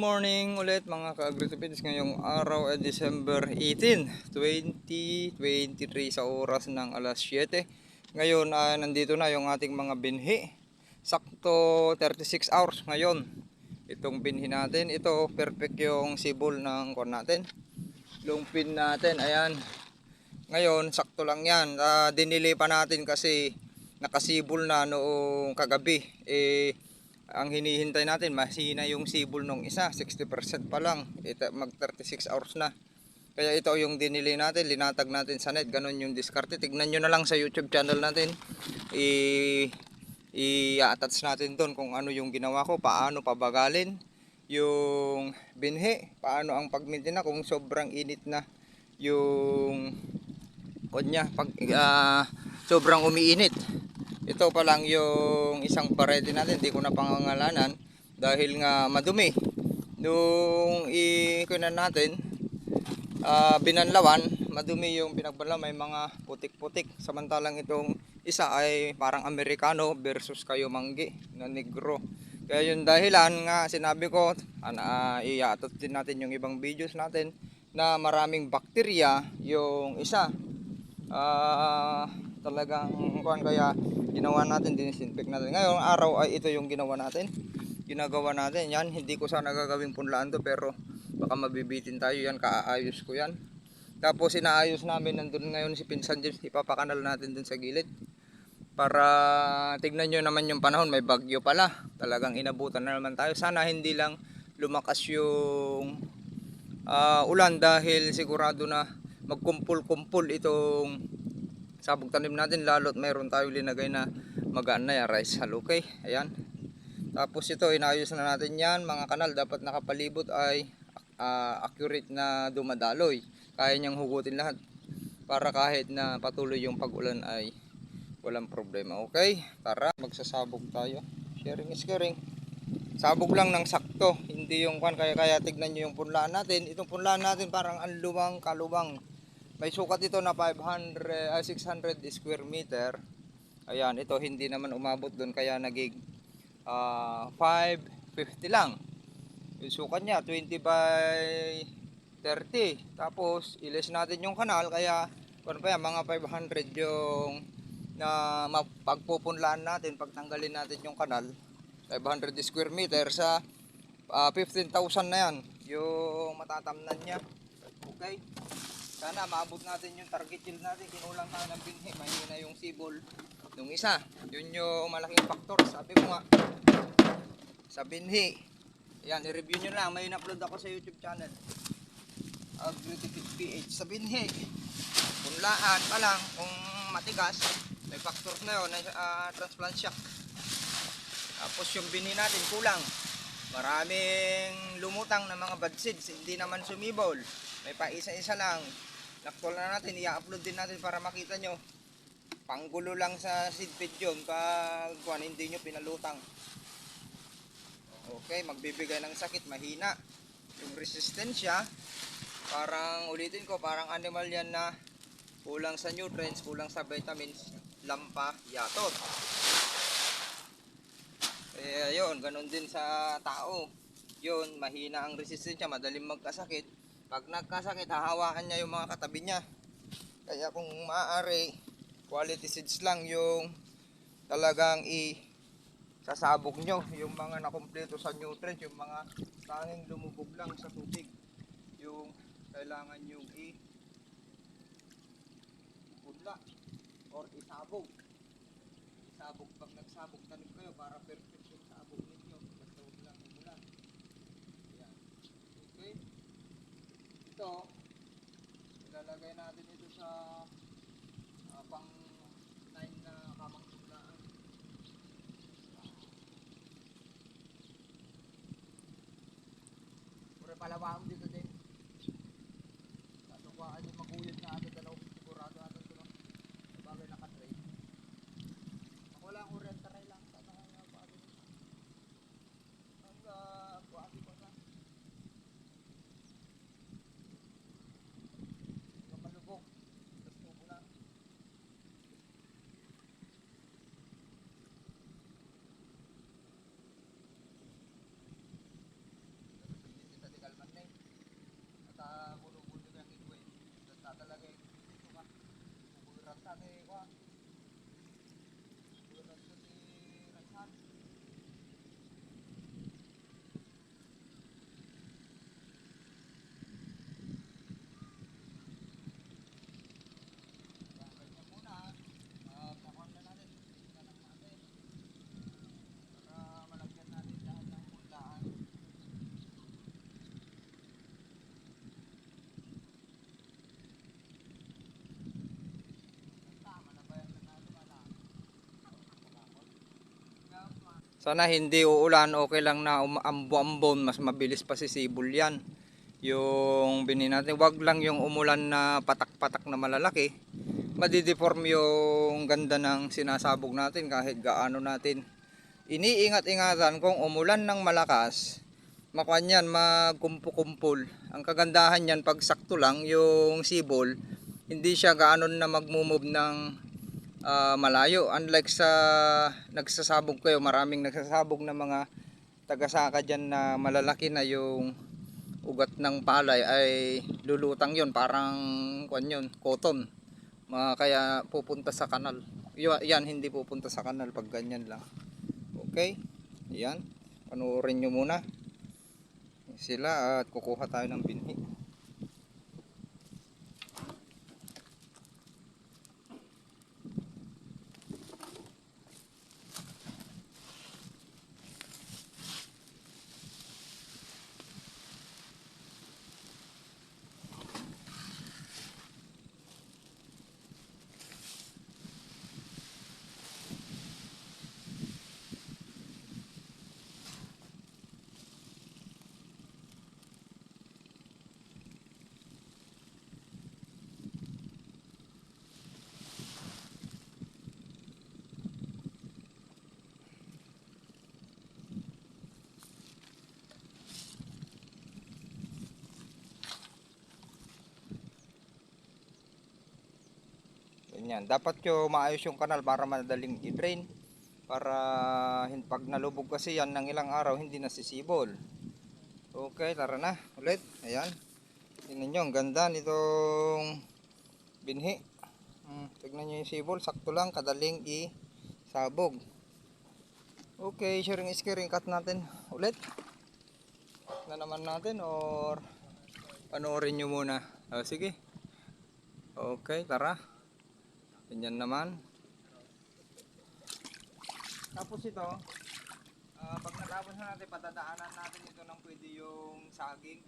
Morning ulit mga ka-agritupids. Ngayong araw ay December 18, 2023 sa oras ng alas 7. Ngayon ay nandito na yung ating mga binhi. Sakto 36 hours ngayon. Itong binhi natin. Ito perfect yung sibol ng kon natin. Yung pin natin. Ayan. Ngayon sakto lang yan. Ah, dinili pa natin kasi nakasibol na noong kagabi. Eh ang hinihintay natin mahina yung sibol nung isa 60% pa lang. Ito, mag 36 hours na. Kaya ito yung dinili natin linatag natin sa net. Ganun yung diskarte. Tignan nyo na lang sa youtube channel natin. I i-attach natin doon kung ano yung ginawa ko paano pabagalin yung binhi paano ang pagmintin na kung sobrang init na yung kanya pag ah, sobrang umiinit ito pa lang yung isang variety natin, hindi ko na pangangalanan dahil nga madumi. Nung ikunan natin, ah, binanlawan, madumi yung pinagbanlaw, may mga putik-putik. Samantalang itong isa ay parang Amerikano versus kayo manggi na negro. Kaya yung dahilan nga sinabi ko, ana, uh, iatot din natin yung ibang videos natin na maraming bakterya yung isa. Ah, talagang kuan kaya ginawa natin dinisinfect natin. Ngayon araw ay ito yung ginawa natin. Ginagawa natin yan. Hindi ko sana gagawing punlaan to pero baka mabibitin tayo yan. Kaayos ko yan. Tapos inaayos namin nandun ngayon si Pinsan James. Ipapakanal natin dun sa gilid. Para tignan nyo naman yung panahon may bagyo pala. Talagang inabutan na naman tayo. Sana hindi lang lumakas yung ah, ulan dahil sigurado na magkumpul-kumpul itong sabog tanim natin lalo't mayroon tayong linagay na magaan na yan, rice halukay ayan. Tapos ito inayos na natin yan. Mga kanal dapat nakapalibot ay ah, accurate na dumadaloy. Kaya niyang hugutin lahat para kahit na patuloy yung pag-ulan ay walang problema okay? Tara magsasabog tayo. Sharing is caring. Sabog lang ng sakto hindi yung kwan kaya kaya tignan nyo yung punlaan natin. Itong punlaan natin parang ang luwang kalubang may sukat ito na 500 ah, 600 square meter. Ayan ito hindi naman umabot doon kaya nagig ah, 550 lang. Yung sukat niya 20 by 30 tapos ilis natin yung kanal kaya kung pa yan, mga 500 yung na mapagpupunlaan natin pagtanggalin natin yung kanal. 500 square meter sa ah, 15,000 na yan yung matatamnan niya. Okay sana maabot natin yung target yield natin. Kinulang tayo ng binhi. Mahina yung sibol. Yung isa yun yung malaking factor. Sabi ko nga sa binhi. Yan i-review nyo lang. May in-upload ako sa youtube channel. Agritifit PH. Sa binhi punlaan pa lang kung matigas may factor na yun uh, transplant shock. Tapos yung binhi natin kulang. Maraming lumutang na mga bad seeds. Hindi naman sumibol. May pa isa-isa lang Naktol na natin, i-upload din natin para makita nyo. Panggulo lang sa seed feed yun pag kung hindi nyo pinalutang. Okay, magbibigay ng sakit, mahina. Yung resistensya, parang ulitin ko, parang animal yan na kulang sa nutrients, kulang sa vitamins, lampa, yatot. Eh, yun, ganun din sa tao. Yun, mahina ang resistensya, madaling magkasakit pag nagkasakit hahawakan niya yung mga katabi niya. Kaya kung maaari quality seeds lang yung talagang i sasabog nyo. Yung mga nakumpleto sa nutrients yung mga tanging lumubog lang sa tubig yung kailangan yung i punla or isabog. Isabog pag nagsabog tanim kayo para perfect yung sabog ninyo basta huwag lang umulan yan okay ito, ilalagay natin ito sa uh, pang 9 na kamang tulaan. Pura palawang dito din. Kasukwaan yung maguyod na ato dalawang sigurado ato ito. Bagay nakatray. Ako lang, urenta rin lang. Sana kaya pa ato. Ang uh, buwagi pa ka. Malubog. Tapos tubo na. Sana hindi uulan, okay lang na um- ambo-ambon, mas mabilis pa si Sibol yan. Yung bini natin, wag lang yung umulan na patak-patak na malalaki. Madideform yung ganda ng sinasabog natin kahit gaano natin. Iniingat-ingatan kung umulan ng malakas, makuha yan, magkumpu-kumpul. Ang kagandahan yan, pag sakto lang, yung sibol, hindi siya gaano na magmumove ng ah, malayo. Unlike sa nagsasabog kayo, maraming nagsasabog na mga tagasaka dyan na malalaki na yung ugat ng palay ay lulutang yon parang kwan yun, cotton. Mga kaya pupunta sa kanal. Yan, hindi pupunta sa kanal pag ganyan lang. Okay? Yan. Panoorin nyo muna sila at kukuha tayo ng binhi. Ganyan. Dapat yung maayos yung kanal para madaling i-drain. Para pag nalubog kasi yan ng ilang araw, hindi nasisibol. Okay, tara na. Ulit. Ayan. Tingnan nyo, ang ganda nitong binhi. Hmm, tignan nyo yung sibol. Sakto lang, kadaling i-sabog. Okay, sharing screen cut natin ulit. Na naman natin or panoorin nyo muna. Ah, sige. Okay, tara. Ganyan naman. Tapos ito, ah, pag natapos na natin, patadaanan natin ito ng pwede yung saging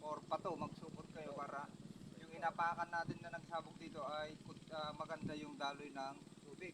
or pato, magsupot kayo para yung inapakan natin na nagsabog dito ay ah, maganda yung daloy ng tubig.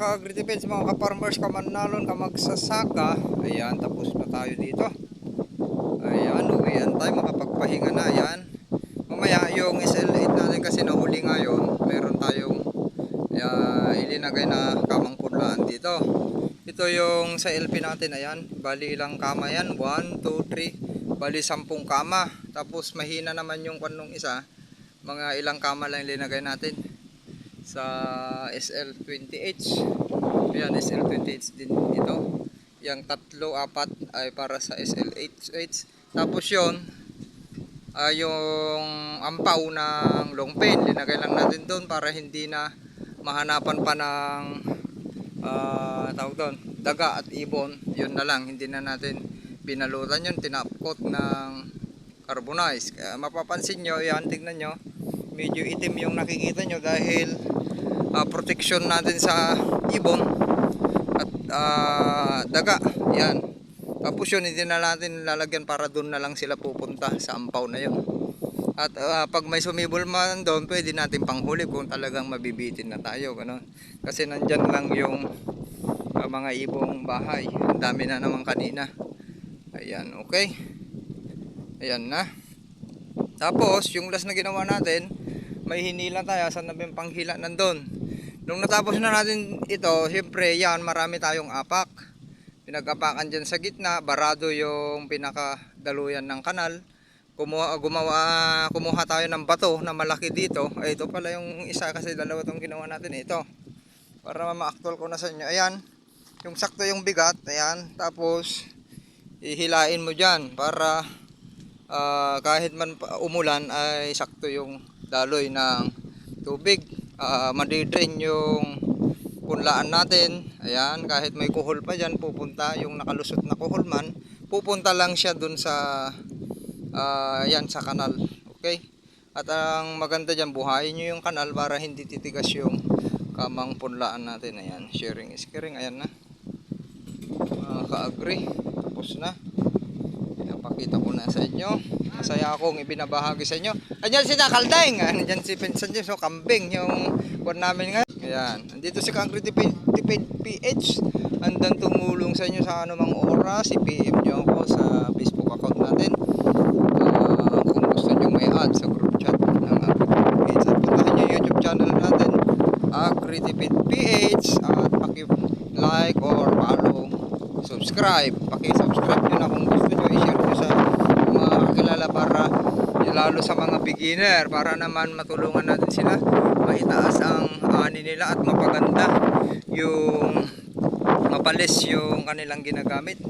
Ka-agritipeds, mga ka-farmers, kamanalon, kamagsasaka. Ayan, tapos na tayo dito. Ayan, uwian tayo, makapagpahinga na. Ayan. Mamaya yung SL8 natin kasi nahuli ngayon, meron tayong uh, ilinagay na kamang dito. Ito yung sa LP natin, ayan. Bali ilang kama yan. 1, 2, 3. Bali 10 kama. Tapos mahina naman yung kanong isa. Mga ilang kama lang ilinagay natin. Sa SL20H. Ayan, SL20H din ito. Yung tatlo, apat ay para sa SL8H. Tapos yon ah, yung ampaw ng long pen. Linagay lang natin doon para hindi na mahanapan pa ng ah tawag doon, daga at ibon, yun na lang, hindi na natin pinalutan yun, tinapkot ng carbonize. Kaya mapapansin nyo, yan, tignan nyo, medyo itim yung nakikita nyo dahil ah, protection natin sa ibon at ah, daga, yan. Tapos yun, hindi na natin lalagyan para doon na lang sila pupunta sa ampaw na yun. At ah, pag may sumibol man doon, pwede natin panghuli kung talagang mabibitin na tayo. Ganun. Kasi nandyan lang yung ah, mga ibong bahay. Ang dami na naman kanina. Ayan, okay. Ayan na. Tapos, yung last na ginawa natin, may hinila tayo. Saan na panghila nandun? Nung natapos na natin ito, siyempre yan, marami tayong apak. Pinag-apakan dyan sa gitna, barado yung pinakadaluyan ng kanal. Kumuha gumawa kumuha tayo ng bato na malaki dito. Ay ito pala yung isa kasi dalawa tong ginawa natin. Ito para ma-actual ko na sa inyo. Ayan yung sakto yung bigat. Ayan tapos ihilain mo dyan para ah, kahit man umulan ay sakto yung daloy ng tubig uh, madidrain yung punlaan natin ayan kahit may kuhol pa dyan pupunta yung nakalusot na kuhol man pupunta lang siya dun sa Ah, yan sa kanal. Okay? At ang maganda dyan, buhayin nyo yung kanal para hindi titigas yung kamang punlaan natin. Ayan, sharing is caring. Ayan na. Mga ka-agree. Tapos na. Pinapakita ko na sa inyo. Masaya akong ibinabahagi sa inyo. Andyan si Nakaldeng. Andyan si Pinsan James. So, kambing yung kuwan namin ngayon. Ayan. Andito si Concrete Tipid PH. Andan tumulong sa inyo sa anumang oras. I-PM nyo ako sa Facebook account natin. Ah, kung gusto nyo may add sa group chat ng AgriTipid at puntahan nyo YouTube channel natin AgriTipid PH at paki-like or follow subscribe paki-subscribe nyo na kung gusto nyo i-share nyo sa mga kakilala para lalo sa mga beginner para naman matulungan natin sila maitaas ang ani nila at mapaganda yung mapalis yung kanilang ginagamit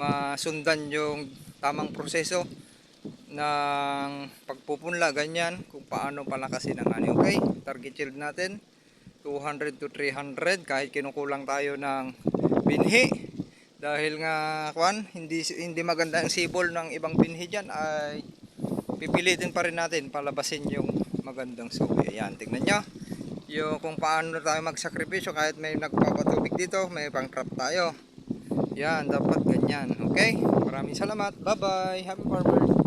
masundan yung tamang proseso ng pagpupunla ganyan kung paano palakasin ang ani. Okay target yield natin 200 to 300 kahit kinukulang tayo ng binhi dahil nga kwan hindi hindi maganda ang sibol ng ibang binhi diyan ay pipilitin pa rin natin palabasin yung magandang suki. Ayan tingnan nyo. Yung kung paano tayo magsakripisyo kahit may nagpapatubig dito may pang trap tayo. Yan dapat ganyan. Okay? Maraming salamat. Bye bye happy farmers